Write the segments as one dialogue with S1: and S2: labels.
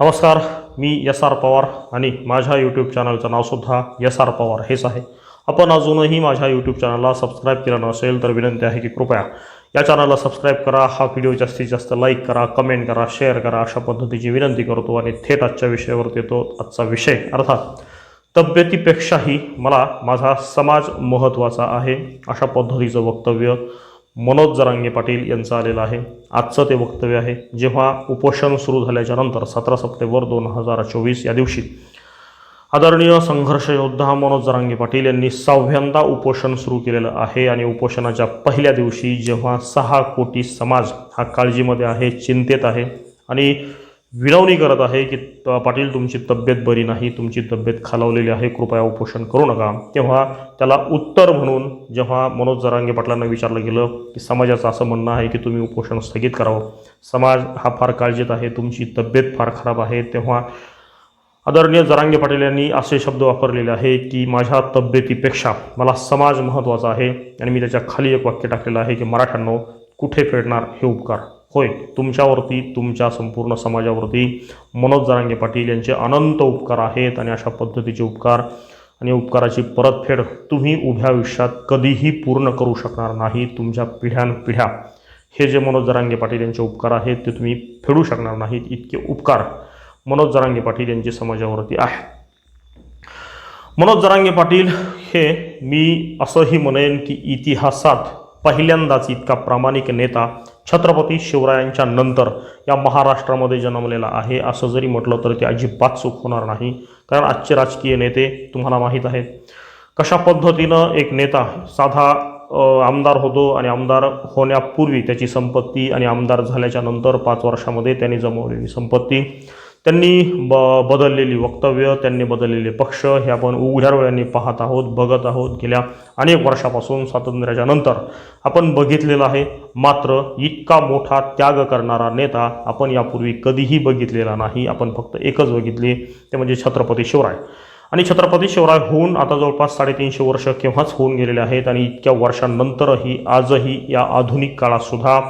S1: नमस्कार मी S R Pawar आणि माझ्या यूट्यूब चॅनलचं नावसुद्धा एस आर पवार हेच आहे. आपण अजूनही माझ्या यूट्यूब चॅनलला सबस्क्राईब केलं नसेल तर विनंती आहे की कृपया या चॅनलला सबस्क्राईब करा हा व्हिडिओ जास्तीत जास्त लाईक करा कमेंट करा शेअर करा अशा पद्धतीची विनंती करतो आणि थेट आजच्या विषयावरती येतो आजचा विषय. अर्थात तब्येतीपेक्षाही मला माझा समाज महत्त्वाचा आहे अशा पद्धतीचं वक्तव्य मनोज जरांगे पाटील यांचं आलेलं आहे. आजचं ते वक्तव्य आहे. जेव्हा उपोषण सुरू झाल्याच्यानंतर सतरा सप्टेंबर दोन हजार चोवीस या दिवशी आदरणीय संघर्ष योद्धा मनोज जरांगे पाटील यांनी सहाव्यांदा उपोषण सुरू केलेलं आहे आणि उपोषणाच्या पहिल्या दिवशी जेव्हा सहा कोटी समाज हा काळजीमध्ये आहे चिंतेत आहे आणि विनवणी करत आहे की पाटील तुमची तब्येत बरी नाही तुमची तब्येत खालावलेली आहे कृपया उपोषण करू नका. तेव्हा त्याला उत्तर म्हणून जेव्हा मनोज जरांगे पाटलांना विचारलं गेलं की समाजाचं असं म्हणणं आहे की तुम्ही उपोषण स्थगित करावं. समाज हा फार काळजीत आहे तुमची तब्येत फार खराब आहे. तेव्हा आदरणीय जरांगे पाटील यांनी असे शब्द वापरलेले आहे की माझ्या तब्येतीपेक्षा मला समाज महत्त्वाचा आहे आणि मी त्याच्याखाली एक वाक्य टाकलेलं आहे की मराठ्यांनो कुठे फेडणार हे उपकार? होय तुमच्यावरती तुमच्या संपूर्ण समाजावरती मनोज जरांगे पाटील यांचे अनंत उपकार आहेत आणि अशा पद्धतीचे उपकार आणि उपकाराची परतफेड तुम्ही उभ्या आयुष्यात कधीही पूर्ण करू शकणार नाही तुमच्या पिढ्यानपिढ्या. हे जे मनोज जरांगे पाटील यांचे उपकार आहेत ते तुम्ही फेडू शकणार नाहीत. इतके उपकार मनोज जरांगे पाटील यांचे समाजावरती आहे मनोज जरांगे पाटील हे मी असंही म्हणेन की इतिहासात पहिल्यांदाच इतका प्रामाणिक नेता छत्रपती शिवरायांच्या नंतर या महाराष्ट्रामध्ये जन्मलेला आहे. असं जरी म्हटलं तर ते अजिबात चूक होणार नाही. कारण आजचे राजकीय नेते तुम्हाला माहीत आहेत. कशा पद्धतीनं एक नेता साधा आमदार होतो आणि आमदार होण्यापूर्वी त्याची संपत्ती आणि आमदार झाल्याच्यानंतर पाच वर्षामध्ये त्यांनी जमवलेली संपत्ती. त्यांनी ब बदललेली वक्तव्य त्यांनी बदललेले पक्ष हे आपण उघड्या डोळ्यांनी पाहत आहोत बघत आहोत. गेल्या अनेक वर्षापासून स्वातंत्र्याच्या नंतर आपण बघितलेलं आहे मात्र इतका मोठा त्याग करणारा नेता आपण यापूर्वी कधीही बघितलेला नाही. आपण फक्त एकच बघितले ते म्हणजे छत्रपती शिवराय. आणि छत्रपती शिवराय होऊन आता जवळपास साडेतीनशे वर्ष केव्हाच होऊन गेलेले आहेत आणि इतक्या वर्षांनंतरही आजही या आधुनिक काळातसुद्धा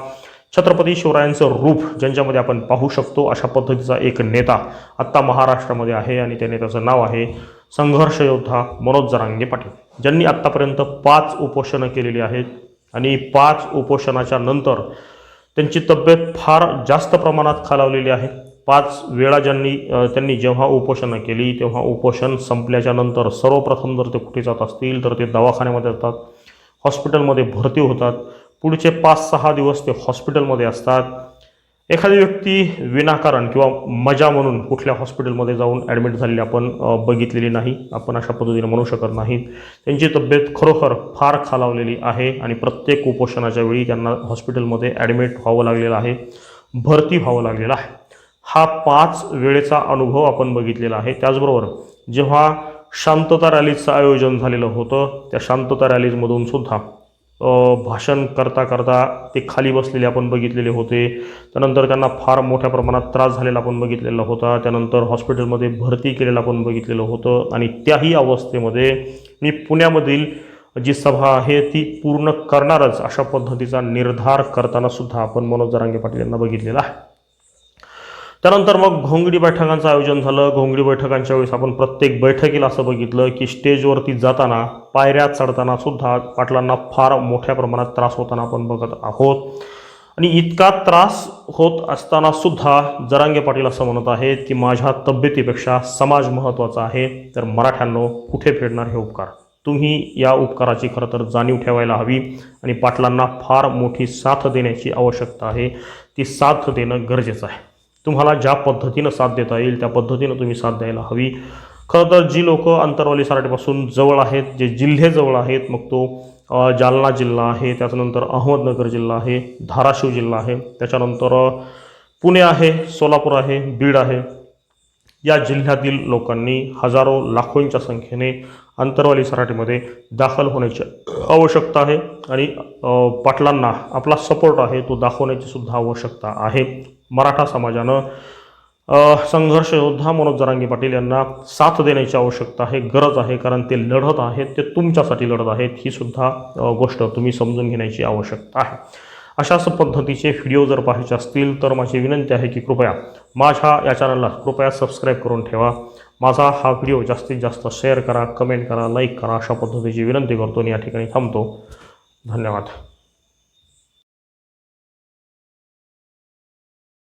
S1: छत्रपती शिवरायांचं रूप ज्यांच्यामध्ये आपण पाहू शकतो अशा पद्धतीचा एक नेता आत्ता महाराष्ट्रामध्ये आहे आणि त्या नेत्याचं नाव आहे संघर्ष योद्धा मनोज जरांगे पाटील. ज्यांनी आत्तापर्यंत पाच उपोषणं केलेली आहेत आणि पाच उपोषणाच्या नंतर त्यांची तब्येत फार जास्त प्रमाणात खालावलेली आहे. पाच वेळा ज्यांनी त्यांनी जेव्हा उपोषणं केली तेव्हा उपोषण संपल्याच्या नंतर सर्वप्रथम जर ते कुठे जात असतील तर ते दवाखान्यामध्ये जातात हॉस्पिटलमध्ये भरती होतात पुढचे पाच सहा दिवस ते हॉस्पिटलमध्ये असतात. एखादी व्यक्ती विनाकारण किंवा मजा म्हणून कुठल्या हॉस्पिटलमध्ये जाऊन ॲडमिट झालेली आपण बघितलेली नाही. आपण अशा पद्धतीने म्हणू शकत नाही त्यांची तब्येत खरोखर फार खालावलेली आहे आणि प्रत्येक उपोषणाच्या वेळी त्यांना हॉस्पिटलमध्ये ॲडमिट व्हावं लागलेलं आहे. भरती व्हावं लागलेलं आहे. हा पाच वेळेचा अनुभव आपण बघितलेला आहे. त्याचबरोबर जेव्हा शांतता रॅलीचं आयोजन झालेलं होतं त्या शांतता रॅलीजमधून सुद्धा भाषण करता करता ते खाली बसलेले आपण बघितलेले होते. त्यानंतर त्यांना फार मोठ्या प्रमाणात त्रास झालेला आपण बघितलेला होता. त्यानंतर हॉस्पिटलमध्ये भरती केलेलं आपण बघितलेलं होतं. आणि त्याही अवस्थेमध्ये मी पुण्यामधील जी सभा आहे ती पूर्ण करणारच अशा पद्धतीचा निर्धार करताना सुद्धा आपण मनोज जरांगे पाटील यांना बघितलेला आहे. त्यानंतर मग घोंगडी बैठकांचं आयोजन झालं. घोंगडी बैठकांच्या वेळेस आपण प्रत्येक बैठकीला असं बघितलं की स्टेजवरती जाताना पायऱ्या चढताना सुद्धा पाटलांना फार मोठ्या प्रमाणात त्रास होताना आपण बघत आहोत. आणि इतका त्रास होत असताना सुद्धा जरांगे पाटील असं म्हणत आहेत की माझ्या तब्येतीपेक्षा समाज महत्त्वाचा आहे. तर मराठ्यांनो कुठे फेडणार हे उपकार? तुम्ही या उपकाराची खरं तर जाणीव ठेवायला हवी आणि पाटलांना फार मोठी साथ देण्याची आवश्यकता आहे. ती साथ देणं गरजेचं आहे. तुम्हाला ज्या पद्धतीनं साथ देता येईल त्या पद्धतीनं तुम्ही साथ द्यायला हवी. खरं तर जी लोकं अंतरवाली सराटीपासून जवळ आहेत जे जिल्हे जवळ आहेत मग तो जालना जिल्हा आहे त्याच्यानंतर अहमदनगर जिल्हा आहे धाराशिव जिल्हा आहे त्याच्यानंतर पुणे आहे सोलापूर आहे बीड आहे. या जिल्ह्यातील लोकांनी हजारो लाखोंच्या संख्येने अंतरवाली सराटीमध्ये दाखल होण्याची आवश्यकता आहे आणि पाटलांना आपला सपोर्ट आहे तो दाखवण्याची सुद्धा आवश्यकता आहे. मराठा समाजानं संघर्ष योद्धा मनोज जरांगे पाटील यांना साथ देण्याची आवश्यकता आहे गरज आहे कारण ते लढत आहेत ते तुमच्यासाठी लढत आहेत ही सुद्धा गोष्ट तुम्ही समजून घेण्याची आवश्यकता आहे. अशाच पद्धतीचे व्हिडिओ जर पाहायचे असतील तर माझी विनंती आहे की कृपया माझ्या या चॅनलला कृपया सबस्क्राईब करून ठेवा. माझा हा व्हिडिओ जास्तीत जास्त शेअर करा कमेंट करा लाईक करा अशा पद्धतीची विनंती करतो आणि या ठिकाणी थांबतो. धन्यवाद.